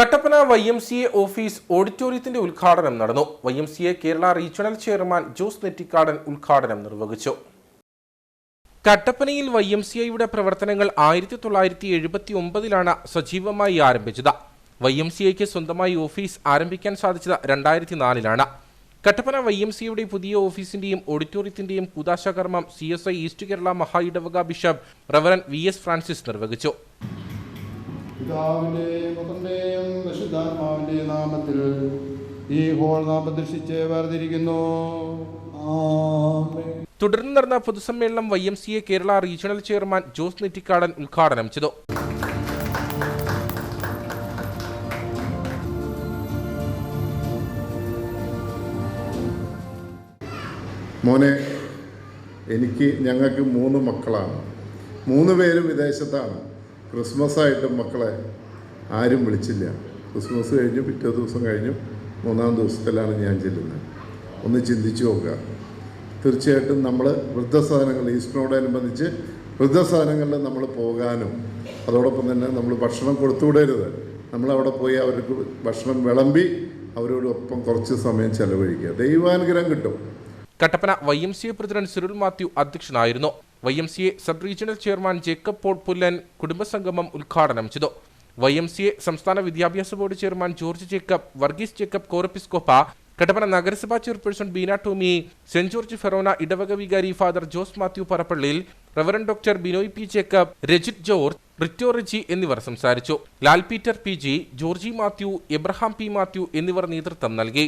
Kattappana Y M C A office ഓഡിറ്റോറിയത്തിന്റെ ഉദ്ഘാടനം നടന്നു. Y M C A Kerala regional chairman Jose Nettikkadan ഉദ്ഘാടനം നിർവഹിച്ചു. കട്ടപ്പനയിൽ വൈ എം സി ഐയുടെ പ്രവർത്തനങ്ങൾ ആയിരത്തി തൊള്ളായിരത്തി എഴുപത്തി ഒമ്പതിലാണ് സജീവമായി ആരംഭിച്ചത്. വൈ എം സി ഐക്ക് സ്വന്തമായി ഓഫീസ് ആരംഭിക്കാൻ സാധിച്ചത് രണ്ടായിരത്തി നാലിലാണ് കട്ടപ്പന വൈ എം സി യുടെ പുതിയ ഓഫീസിന്റെയും ഓഡിറ്റോറിയത്തിന്റെയും കൂതാശകർമ്മം C S I east Kerala മഹാ ഇടവക bishop reverend V S Francis നിർവഹിച്ചു. പിതാവിന്റെയും പുത്രന്റെയും പരിശുദ്ധാത്മാവിന്റെയും നാമത്തിൽ ഈ ഹോൾ നാം പ്രദർശിച്ച് വേർതിരിക്കുന്നു. തുടർന്ന് നടന്ന പൊതുസമ്മേളനം Y M C A Kerala regional chairman Jose Nettikkadan ഉദ്ഘാടനം ചെയ്തു. മോനെ എനിക്ക് ഞങ്ങൾക്ക് മൂന്ന് മക്കളാണ്. മൂന്ന് പേരും വിദേശത്താണ്. ക്രിസ്മസ് ആയിട്ടും മക്കളെ ആരും വിളിച്ചില്ല. ക്രിസ്മസ് കഴിഞ്ഞു പിറ്റേ ദിവസം കഴിഞ്ഞു മൂന്നാം ദിവസത്തിലാണ് ഞാൻ ചെല്ലുന്നത്. ഒന്ന് ചിന്തിച്ചു നോക്കുക. തീർച്ചയായിട്ടും നമ്മൾ വൃദ്ധസാധനങ്ങൾ ഈസ്റ്ററിനോടനുബന്ധിച്ച് വൃദ്ധസാധനങ്ങളിൽ നമ്മൾ പോകാനും അതോടൊപ്പം തന്നെ നമ്മൾ ഭക്ഷണം കൊടുത്തുവിടരുത്. നമ്മളവിടെ പോയി അവർക്ക് ഭക്ഷണം വിളമ്പി അവരോടൊപ്പം കുറച്ച് സമയം ചെലവഴിക്കുക. ദൈവാനുഗ്രഹം കിട്ടും. Kattappana Y M C A president Cyril Mathew അധ്യക്ഷനായിരുന്നു. Y M C A sub regional chairman Jacob Paul Pullan കുടുംബസംഗമം ഉദ്ഘാടനം ചെയ്തു. വൈ എം സി എ സംസ്ഥാന വിദ്യാഭ്യാസ board chairman George Jacob Varghese Jacob Corepiscopa Kattappana നഗരസഭാ chairperson Beena Tomy saint George Forane ഇടവക വികാരി father Jose Mathew Parappallil reverend doctor Binoy P Jacob Rajith George Rito Riji എന്നിവർ സംസാരിച്ചു. Lal Peter P G Georgy Mathew Abraham P Mathew എന്നിവർ നേതൃത്വം നൽകി.